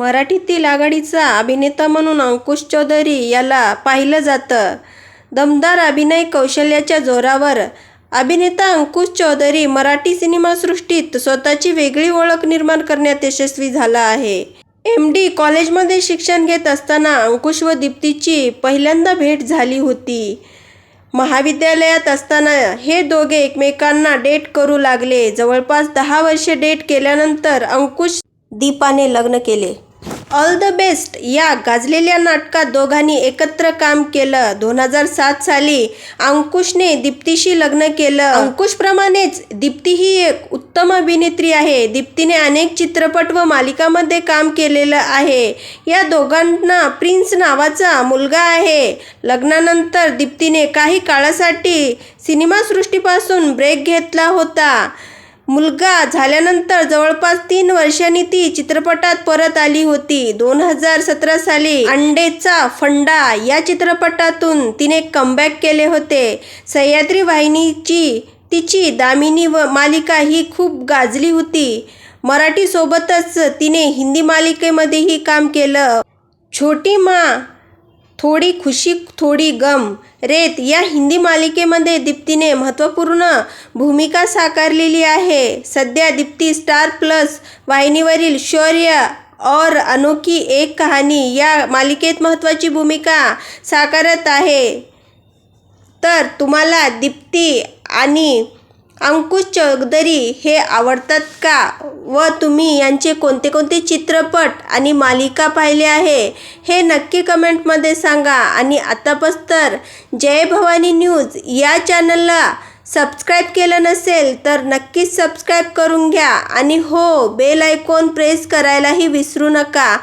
मराठीतील आघाडीचा अभिनेता म्हणून अंकुश चौधरी याला पाहिलं जातं. दमदार अभिनय कौशल्याच्या जोरावर अभिनेता अंकुश चौधरी मराठी सिनेमासृष्टीत स्वतःची वेगळी ओळख निर्माण करण्यात यशस्वी झाला आहे. एम डी कॉलेजमध्ये शिक्षण घेत असताना अंकुश व दीप्तीची पहिल्यांदा भेट झाली होती. महाविद्यालयात असताना हे दोघे एकमेकांना डेट करू लागले. जवळपास दहा वर्षे डेट केल्यानंतर अंकुश दीपाने लग्न केले. ऑल द बेस्ट या गाजलेल्या नाटकात दोघांनी एकत्र काम केलं. दोन हजार सात साली अंकुशने दीप्तीशी लग्न केलं. अंकुशप्रमाणेच दीप्ती ही एक उत्तम अभिनेत्री आहे. दीप्तीने अनेक चित्रपट व मालिकामध्ये काम केलेलं आहे. या दोघांना प्रिन्स नावाचा मुलगा आहे. लग्नानंतर दीप्तीने काही काळासाठी सिनेमासृष्टीपासून ब्रेक घेतला होता. मुलगा झाल्यानंतर जवळपास तीन वर्षांनी ती चित्रपटात परत आली होती. दोन हजार सतरा साली अंडेचा फंडा या चित्रपटातून तिने कमबॅक केले होते. सह्याद्री वाहिनीची तिची दामिनी व मालिका ही खूप गाजली होती. मराठीसोबतच तिने हिंदी मालिकेमध्येही काम केलं. छोटी माँ थोडी खुशी थोडी गम. रेत या हिंदी मालिकेमध्ये दीप्तीने महत्त्वपूर्ण भूमिका साकारलेली आहे. सध्या दीप्ती स्टार प्लस वाहिनीवरील शौर्य और अनोखी एक कहाणी या मालिकेत महत्त्वाची भूमिका साकारत आहे. तर तुम्हाला दीप्ती आणि अंकुश चौधरी हे आवडतात का? व तुम्ही यांचे कोणते कोणते चित्रपट आणि मालिका पाहिले आहे? हे नक्की कमेंटमध्ये सांगा. आणि आतापास तर जय भवानी न्यूज या चॅनलला सबस्क्राईब केलं नसेल तर नक्कीच सबस्क्राईब करून घ्या. आणि हो बेल आयकॉन प्रेस करायलाही विसरू नका.